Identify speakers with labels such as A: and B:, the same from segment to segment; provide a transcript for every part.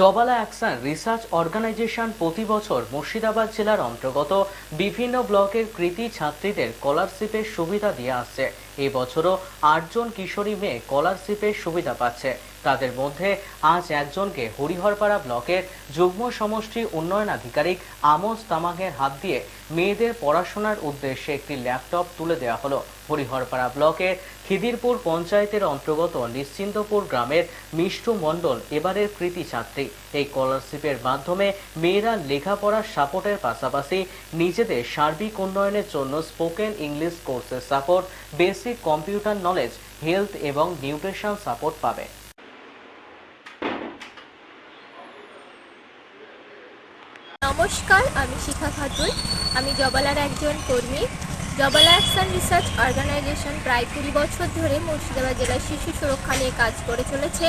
A: Jabala action research organisation প্রতি বছর মুর্শিদাবাদ জেলার অন্তর্গত বিভিন্ন ব্লকের কৃতি ছাত্রীদের স্কলারশিপের সুবিধা দিয়ে আসছে। এই বছরও আটজন কিশোরী মেয়ে স্কলারশিপের সুবিধা পাচ্ছে। তাদের মধ্যে আজ একজনকে হরিহরপাড়া ব্লকের যুগ্ম সমষ্টি উন্নয়ন আধিকারিক আমোজ তামাংয়ের হাত দিয়ে মেয়েদের পড়াশোনার উদ্দেশ্যে একটি ল্যাপটপ তুলে দেওয়া হলো। হরিহরপাড়া ব্লকের খিদিরপুর পঞ্চায়েতের অন্তর্গত নিশ্চিন্তপুর গ্রামের মিষ্টু মণ্ডল এবারের কৃতি ছাত্রী। এই স্কলারশিপের মাধ্যমে মেয়েরা লেখাপড়ার সাপোর্টের পাশাপাশি নিজেদের সার্বিক উন্নয়নের জন্য স্পোকেন ইংলিশ কোর্সের support basic computer knowledge health এবং নিউট্রিশন সাপোর্ট পাবে।
B: নমস্কার, আমি শিখা খাতুন। আমি জবালার একজন কর্মী। জবালা অ্যাকশন রিসার্চ অর্গানাইজেশন প্রায় কুড়ি বছর ধরে মুর্শিদাবাদ জেলায় শিশু সুরক্ষা নিয়ে কাজ করে চলেছে।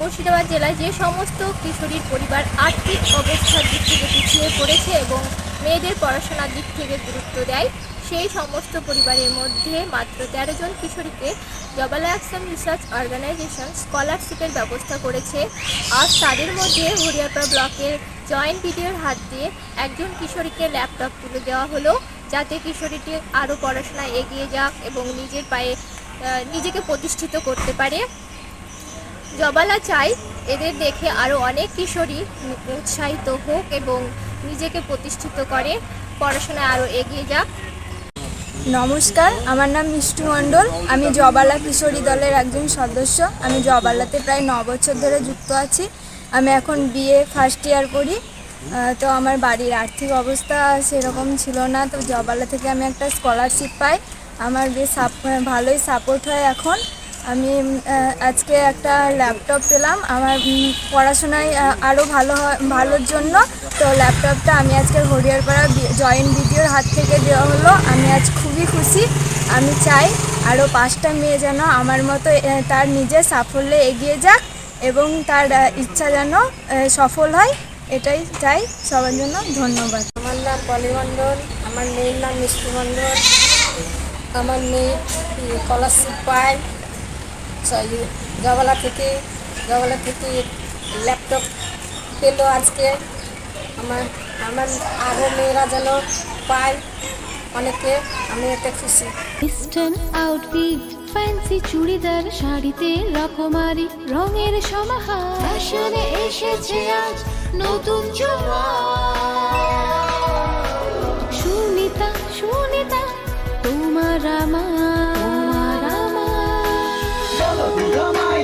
B: মুর্শিদাবাদ জেলায় যে সমস্ত কিশোরীর পরিবার আর্থিক অবস্থার দিক থেকে পিছিয়ে পড়েছে এবং মেয়েদের পড়াশোনার দিক থেকে গুরুত্ব দেয়, সেই সমস্ত পরিবারের মধ্যে মাত্র তেরো জন কিশোরীকে জবালা অ্যাকশন রিসার্চ অর্গানাইজেশন স্কলারশিপের ব্যবস্থা করেছে। আর তাদের মধ্যে হরিয়ারপাড়া ব্লকের জয়েন্ট ভিডিওর হাত দিয়ে একজন কিশোরীকে ল্যাপটপ তুলে দেওয়া হলো, যাতে কিশোরীটি আরও পড়াশোনায় এগিয়ে যাক এবং নিজের পায়ে নিজেকে প্রতিষ্ঠিত করতে পারে। জবালা চাই, এদের দেখে আরও অনেক কিশোরী উৎসাহিত হোক এবং নিজেকে প্রতিষ্ঠিত করে। পড়াশোনায় আরও এগিয়ে যাক।
C: নমস্কার, আমার নাম মিষ্টু মণ্ডল। আমি জবালা কিশোরী দলের একজন সদস্য। আমি জবালাতে প্রায় ন বছর ধরে যুক্ত আছি। আমি এখন বিএ ফার্স্ট ইয়ার করি তো আমার বাড়ির আর্থিক অবস্থা সেরকম ছিল না। তো জবালা থেকে আমি একটা স্কলারশিপ পাই। আমার বেশ ভালোই সাপোর্ট হয় এখন। আমি আজকে একটা ল্যাপটপ পেলাম। আমার পড়াশোনায় আরও ভালো ভালোর জন্য। তো ল্যাপটপটা আমি আজকে হরিয়ারপাড়া জয়েন্ট ভিডিওর হাত থেকে দেওয়া হলো। আমি আজ খুবই খুশি। আমি চাই আরও পাঁচটা মেয়ে যেন আমার মতো তার নিজের সাফল্যে এগিয়ে যাক এবং তার ইচ্ছা যেন সফল হয়। এটাই চাই। সবার জন্য ধন্যবাদ।
D: আমার নাম পলি মণ্ডল। আমার মেয়ের নাম মিষ্টি আমার মেয়ে স্কলারশিপ পায় জবালা থেকে জবালা থেকে ল্যাপটপ পেল আজকে। আমার আমার আরও মেয়েরা যেন পায় অনেকে আমি এতে খুশি।
E: ইস্টার্ন আউটফিট ফ্যান্সি চুড়িদার শাড়িতে রকমারি রঙের সমাহার। ফ্যাশনে এসেছে আজ নতুন সুনিতা